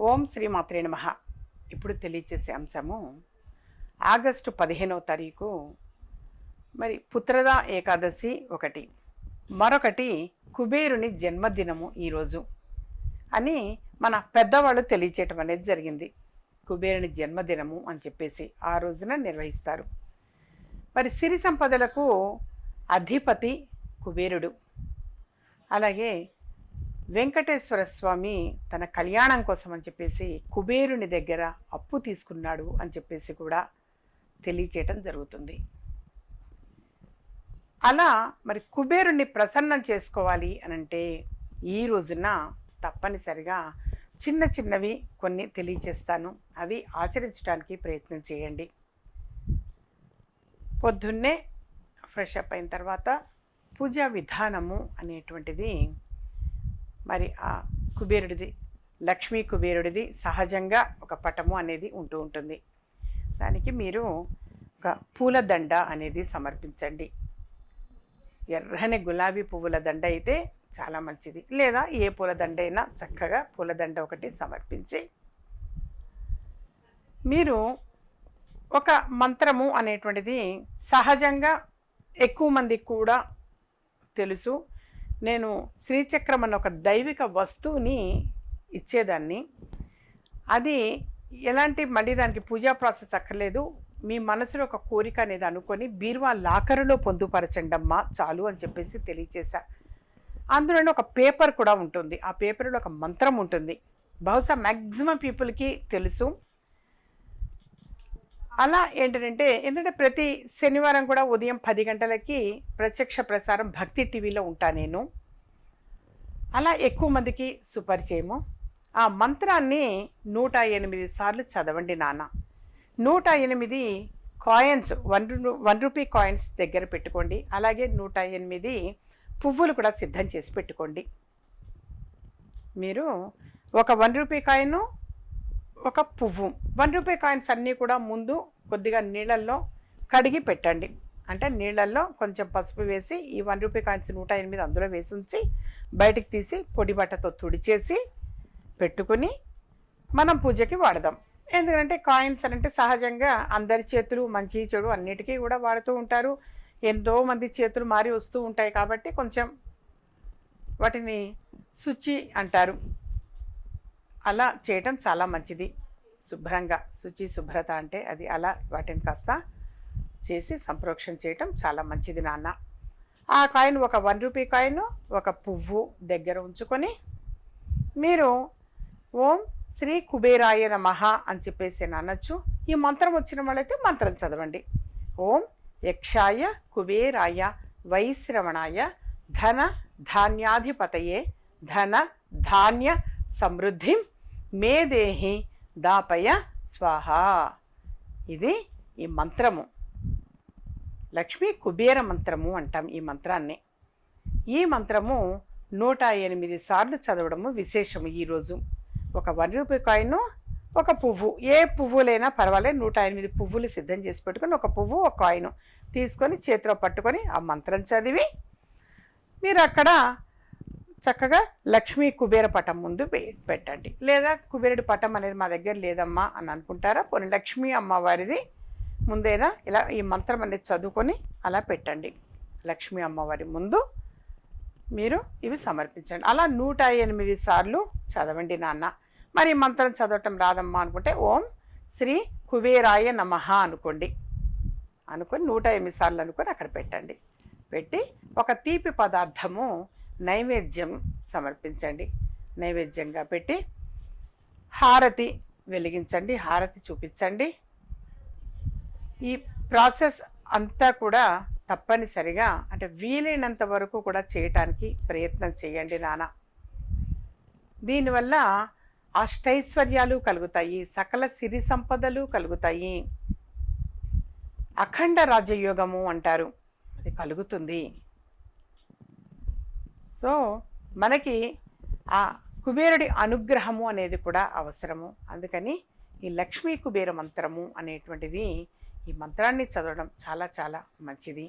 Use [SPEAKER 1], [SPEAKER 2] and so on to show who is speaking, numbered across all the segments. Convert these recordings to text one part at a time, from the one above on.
[SPEAKER 1] ఓం శ్రీ మాత్రే నమ. ఇప్పుడు తెలియచేసే అంశము ఆగస్టు పదిహేనవ తారీఖు మరి పుత్రద ఏకాదశి ఒకటి. మరొకటి కుబేరుని జన్మదినము ఈరోజు అని మన పెద్దవాళ్ళు తెలియచేయటం అనేది జరిగింది. కుబేరుని జన్మదినము అని చెప్పేసి ఆ రోజున నిర్వహిస్తారు. మరి సిరి సంపదలకు అధిపతి కుబేరుడు. అలాగే వెంకటేశ్వర స్వామి తన కళ్యాణం కోసం అని చెప్పేసి కుబేరుని దగ్గర అప్పు తీసుకున్నాడు అని చెప్పేసి కూడా తెలియచేయటం జరుగుతుంది. అలా మరి కుబేరుణ్ణి ప్రసన్నం చేసుకోవాలి అని అంటే ఈ రోజున తప్పనిసరిగా చిన్న చిన్నవి కొన్ని తెలియచేస్తాను. అవి ఆచరించడానికి ప్రయత్నం చేయండి. పొద్దున్నే ఫ్రెష్ అప్ అయిన తర్వాత పూజా విధానము అనేటువంటిది మరి ఆ కుబేరుడిది లక్ష్మీ కుబేరుడిది సహజంగా ఒక పటము అనేది ఉంటూ ఉంటుంది. దానికి మీరు ఒక పూలదండ అనేది సమర్పించండి. ఎర్రని గులాబీ పువ్వుల దండ అయితే చాలా మంచిది. లేదా ఏ పూలదండ అయినా చక్కగా పూలదండ ఒకటి సమర్పించి మీరు ఒక మంత్రము అనేటువంటిది సహజంగా ఎక్కువ మందికి కూడా తెలుసు. నేను శ్రీచక్రం అన్న ఒక దైవిక వస్తువుని ఇచ్చేదాన్ని. అది ఎలాంటి మళ్ళీ దానికి పూజా ప్రాసెస్ అక్కర్లేదు. మీ మనసులో ఒక కోరిక అనేది అనుకొని బీరువా లాకరులో పొందుపరచండి అమ్మా చాలు అని చెప్పేసి తెలియచేశా. అందులోనే ఒక పేపర్ కూడా ఉంటుంది. ఆ పేపర్లో ఒక మంత్రం ఉంటుంది. బహుశా మ్యాక్సిమం పీపుల్కి తెలుసు. అలా ఏంటంటే ఎందుకంటే ప్రతి శనివారం కూడా ఉదయం పది గంటలకి ప్రత్యక్ష ప్రసారం భక్తి టీవీలో ఉంటా నేను. అలా ఎక్కువ మందికి సుపరిచయము. ఆ మంత్రాన్ని నూట ఎనిమిది సార్లు చదవండి నాన్న. నూట ఎనిమిది coins one one rupee coins దగ్గర పెట్టుకోండి. అలాగే నూట ఎనిమిది పువ్వులు కూడా సిద్ధం చేసి పెట్టుకోండి. మీరు ఒక వన్ రూపీ కాయిన్ ఒక పువ్వు. వన్ రూపీ కాయిన్స్ అన్నీ కూడా ముందు కొద్దిగా నీళ్ళల్లో కడిగి పెట్టండి. అంటే నీళ్ళల్లో కొంచెం పసుపు వేసి ఈ వన్ రూపీ కాయిన్స్ నూట ఎనిమిది అందులో వేసి ఉంచి బయటికి తీసి పొడి బట్టతో తుడిచేసి పెట్టుకుని మనం పూజకి వాడదాం. ఎందుకంటే కాయిన్స్ అంటే సహజంగా అందరి చేతులు మంచి చెడు అన్నిటికీ కూడా వాడుతూ ఉంటారు. ఎంతో మంది చేతులు మారి వస్తూ ఉంటాయి కాబట్టి కొంచెం వాటిని శుచి అంటారు. అలా చేయటం చాలా మంచిది. శుభ్రంగా శుచి శుభ్రత అంటే అది అలా వాటిని కాస్త చేసి సంప్రోక్షణ చేయటం చాలా మంచిది నాన్న. ఆ కాయిన్ ఒక వన్ రూపీ కాయిన్ ఒక పువ్వు దగ్గర ఉంచుకొని మీరు ఓం శ్రీ కుబేరాయ నమః అని చెప్పేసి అనొచ్చు. ఈ మంత్రం వచ్చిన వాళ్ళైతే మంత్రం చదవండి. ఓం యక్షాయ కుబేరాయ వైశ్రవణాయ ధన ధాన్యాధిపతయే ధన ధాన్య సమృద్ధిం మే దేహి దాపయ స్వాహ. ఇది ఈ మంత్రము. లక్ష్మీ కుబేర మంత్రము అంటాం ఈ మంత్రాన్ని. ఈ మంత్రము నూట ఎనిమిది సార్లు చదవడము విశేషము ఈరోజు ఒక వన్ రూపీ కాయిన్ ఒక పువ్వు. ఏ పువ్వులైనా పర్వాలేదు నూట ఎనిమిది పువ్వులు సిద్ధం చేసి పెట్టుకొని ఒక పువ్వు ఒక కాయిన్ తీసుకొని చేతిలో పట్టుకొని ఆ మంత్రం చదివి మీరు అక్కడ చక్కగా లక్ష్మీ కుబేర పటం ముందు పెట్టండి. లేదా కుబేరుడి పటం అనేది మా దగ్గర లేదమ్మా అని అనుకుంటారా? పోనీ లక్ష్మీ అమ్మవారిది ముందేనా? ఇలా ఈ మంత్రం అనేది చదువుకొని అలా పెట్టండి. లక్ష్మీ అమ్మవారి ముందు మీరు ఇవి సమర్పించండి. అలా నూట ఎనిమిది సార్లు చదవండి నాన్న. మరి మంత్రం చదవటం రాదమ్మా అనుకుంటే ఓం శ్రీ కుబేరాయ నమః అనుకోండి. అనుకొని నూట ఎనిమిది సార్లు అనుకొని అక్కడ పెట్టండి. పెట్టి ఒక తీపి పదార్థము నైవేద్యం సమర్పించండి. నైవేద్యంగా పెట్టి హారతి వెలిగించండి హారతి చూపించండి. ఈ ప్రాసెస్ అంతా కూడా తప్పనిసరిగా అంటే వీలైనంత వరకు కూడా చేయటానికి ప్రయత్నం చేయండి నాన్న. దీనివల్ల అష్టైశ్వర్యాలు కలుగుతాయి సకల సిరి సంపదలు కలుగుతాయి. అఖండ రాజయోగము అంటారు. అది కలుగుతుంది. సో మనకి ఆ కుబేరుడి అనుగ్రహము అనేది కూడా అవసరము. అందుకని ఈ లక్ష్మీ కుబేర మంత్రము అనేటువంటిది ఈ మంత్రాన్ని చదవడం చాలా చాలా మంచిది.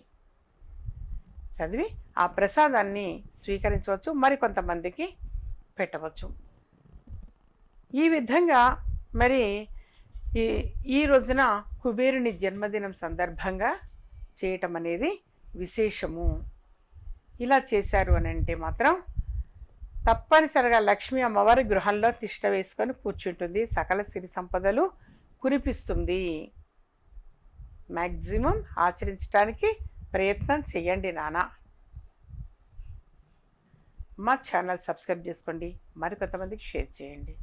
[SPEAKER 1] చదివి ఆ ప్రసాదాన్ని స్వీకరించవచ్చు మరి కొంతమందికి పెట్టవచ్చు. ఈ విధంగా మరి ఈ ఈ రోజున కుబేరుని జన్మదినం సందర్భంగా చేయటం అనేది విశేషము. ఇలా చేశారు అని అంటే మాత్రం తప్పనిసరిగా లక్ష్మీ అమ్మవారి గృహంలో తిష్ట వేసుకొని కూర్చుంటుంది. సకల సిరి సంపదలు కురిపిస్తుంది. మ్యాక్సిమం ఆచరించడానికి ప్రయత్నం చేయండి నాన్న మా ఛానల్ సబ్స్క్రైబ్ చేసుకోండి. మరికొంతమందికి షేర్ చేయండి.